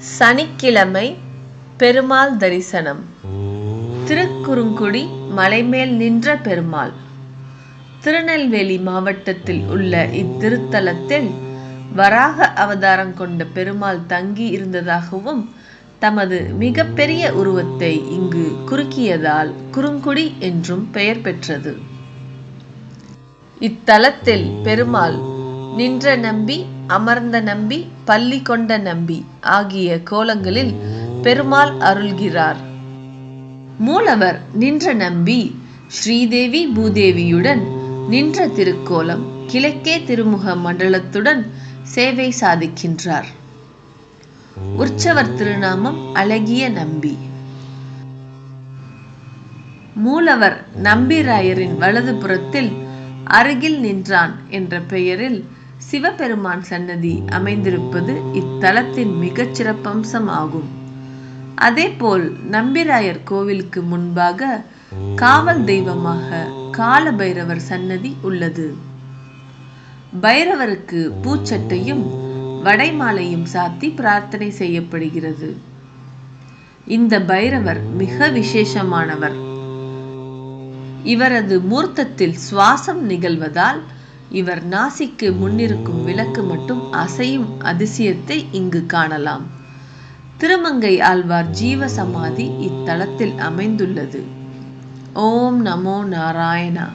சனிக்கிழமை பெருமாள் தரிசனம். திருக்குறுங்குடி மலைமேல் நின்ற பெருமாள். திருநெல்வேலி மாவட்டத்தில் உள்ள இத்திருத்தலத்தில் வராக அவதாரம் கொண்ட பெருமாள் தங்கி இருந்ததாகவும் தமது மிகப்பெரிய உருவத்தை இங்கு குறுக்கியதால் குறுங்குடி என்றும் பெயர் பெற்றது. இத்தலத்தில் பெருமாள் நின்ற நம்பி அமர்ந்த நம்பி பள்ளி கொண்ட நம்பி ஆகிய கோலங்களில் பெருமாள் அருள்கிறார். மூலவர் நின்ற நம்பி ஸ்ரீதேவி பூதேவியுடன் நின்ற திருக்கோலம் கிழக்கே திருமுக மண்டலத்துடன் சேவை சாதிக்கின்றார். உற்சவர் திருநாமம் அழகிய நம்பி. மூலவர் நம்பிராயரின் வலது புறத்தில் அருகில் நின்றான் என்ற பெயரில் சிவபெருமான் சன்னதி அமைந்திருப்பது இத்தலத்தின் மிகச் சிறப்பம்சம் ஆகும் அதேபோல் நம்பிராயர் கோவிலுக்கு முன்பாக காவல் தெய்வமாக கால பைரவர் சன்னதி உள்ளது. பைரவருக்கு பூச்சட்டையும் வடைமாலையும் சாத்தி பிரார்த்தனை செய்யப்படுகிறது. இந்த பைரவர் மிக விசேஷமானவர். இவரது மூர்த்தத்தில் சுவாசம் நிகழ்வதால் இவர் நாசிக்கு முன்னிருக்கும் விளக்கு மட்டும் அசையும் அதிசயத்தை இங்கு காணலாம். திருமங்கை ஆழ்வார் ஜீவ சமாதி இத்தலத்தில் அமைந்துள்ளது. ஓம் நமோ நாராயணா.